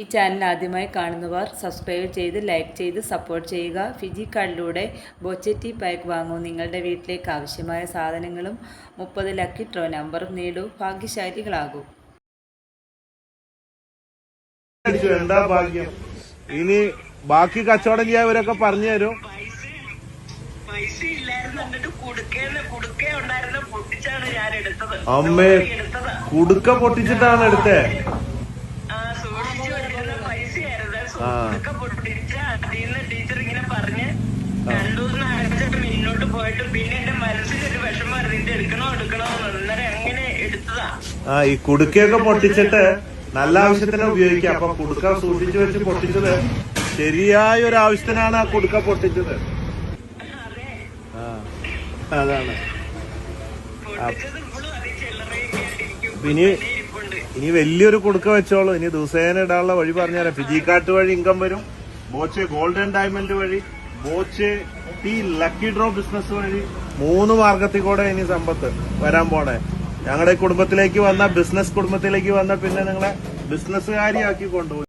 ഈ ചാനൽ ആദ്യമായി കാണുന്നവർ സബ്സ്ക്രൈബ് ചെയ്ത് ലൈക്ക് ചെയ്ത് സപ്പോർട്ട് ചെയ്യുക. ഫിജി കാർഡിലൂടെ ബൊച്ചറ്റി പാക്ക് വാങ്ങൂ. നിങ്ങളുടെ വീട്ടിലേക്ക് ആവശ്യമായ സാധനങ്ങളും മുപ്പത് ലക്കി ട്രോ നമ്പറും നേടൂ. ഭാഗ്യശാലികളാകൂ. എന്താ ഭാഗ്യം? ഇനി ബാക്കി കച്ചവടം ചെയ്യാവരൊക്കെ പറഞ്ഞു തരും. പൈസ ഇല്ലായിരുന്നു എന്നിട്ട് കുടുക്കേന്ന് കുടുക്കേ ഉണ്ടായിരുന്നു പൊട്ടിച്ചാണ് ഞാൻ എടുത്തത്. അമ്മേ എടുത്തതാ. കുടുക്ക പൊട്ടിച്ചിട്ടാണ് എടുത്തേ. അതിന്ന് ടീച്ചർ ഇങ്ങനെ പറഞ്ഞ് മുന്നോട്ട് പോയിട്ട് പിന്നെ എന്റെ മനസ്സിലൊരു എടുക്കണോ എടുക്കണോ എന്ന്. അന്നേരം അങ്ങനെ എടുത്തതാ? ആ ഈ കുടുക്കയൊക്കെ പൊട്ടിച്ചിട്ട് നല്ല ആവശ്യത്തിന് ഉപയോഗിക്കാം അപ്പൊ കുടുക്ക സൂക്ഷിച്ചു വെച്ച് പൊട്ടിച്ചത് ശരിയായ ഒരു ആവശ്യത്തിനാണ് ആ കുടുക്ക പൊട്ടിച്ചത്. അതാണ്. പൊട്ടിച്ചത് ഇനി വലിയൊരു കുടുക്ക വെച്ചോളൂ. ഇനി ദിവസേന ഇടാനുള്ള വഴി പറഞ്ഞുതരാം. ഫിജിക്കാട്ട് വഴി ഇൻകം വരും. ബോച്ച് ഗോൾഡൻ ഡയമണ്ട് വഴി. Boche tea lucky draw business വഴി. മൂന്ന് മാർഗത്തിൽ കൂടെ ഇനി സമ്പത്ത് വരാൻ പോണേ. ഞങ്ങളുടെ കുടുംബത്തിലേക്ക് വന്ന ബിസിനസ് കുടുംബത്തിലേക്ക് വന്ന പിന്നെ നിങ്ങളെ ബിസിനസ്സുകാരിയാക്കി കൊണ്ടുപോയി.